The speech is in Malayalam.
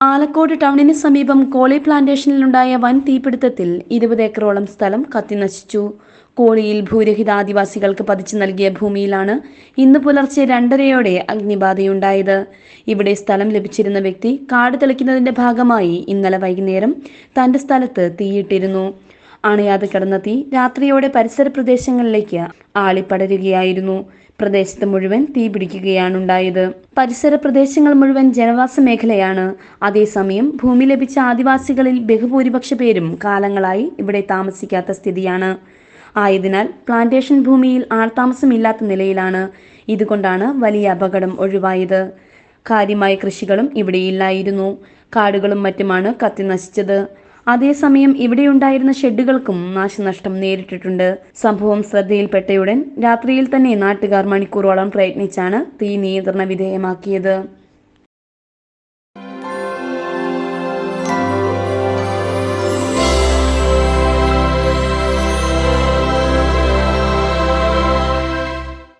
ആലക്കോട് ടൗണിന് സമീപം കോളി പ്ലാന്റേഷനിലുണ്ടായ വൻ തീപിടുത്തത്തിൽ ഇരുപത് ഏക്കറോളം സ്ഥലം കത്തിനശിച്ചു. കോളിയിൽ ഭൂരഹിത ആദിവാസികൾക്ക് പതിച്ചു നൽകിയ ഭൂമിയിലാണ് ഇന്ന് പുലർച്ചെ രണ്ടരയോടെ അഗ്നിബാധയുണ്ടായത്. ഇവിടെ സ്ഥലം ലഭിച്ചിരുന്ന വ്യക്തി കാട് തെളിക്കുന്നതിന്റെ ഭാഗമായി ഇന്നലെ വൈകുന്നേരം തന്റെ സ്ഥലത്ത് തീയിട്ടിരുന്നു. അണയാതെ കിടന്ന തീ രാത്രിയോടെ പരിസര പ്രദേശങ്ങളിലേക്ക് ആളിപ്പടരുകയായിരുന്നു പ്രദേശത്ത് മുഴുവൻ തീ പിടിക്കുകയാണുണ്ടായത്. പരിസര പ്രദേശങ്ങൾ മുഴുവൻ ജനവാസ മേഖലയാണ്. അതേസമയം ഭൂമി ലഭിച്ച ആദിവാസികളിൽ ബഹുഭൂരിപക്ഷ പേരും കാലങ്ങളായി ഇവിടെ താമസിക്കാത്ത സ്ഥിതിയാണ്. ആയതിനാൽ പ്ലാന്റേഷൻ ഭൂമിയിൽ ആൾതാമസമില്ലാത്ത നിലയിലാണ്. ഇതുകൊണ്ടാണ് വലിയ അപകടം ഒഴിവായത്. കാര്യമായ കൃഷികളും ഇവിടെയില്ലായിരുന്നു. കാടുകളും മറ്റുമാണ് കത്തി നശിച്ചത് അതേസമയം ഇവിടെയുണ്ടായിരുന്ന ഷെഡുകൾക്കും നാശനഷ്ടം നേരിട്ടിട്ടുണ്ട്. സംഭവം ശ്രദ്ധയിൽപ്പെട്ടയുടൻ രാത്രിയിൽ തന്നെ നാട്ടുകാർ മണിക്കൂറോളം പ്രയത്നിച്ചാണ് തീ നിയന്ത്രണ വിധേയമാക്കിയത്.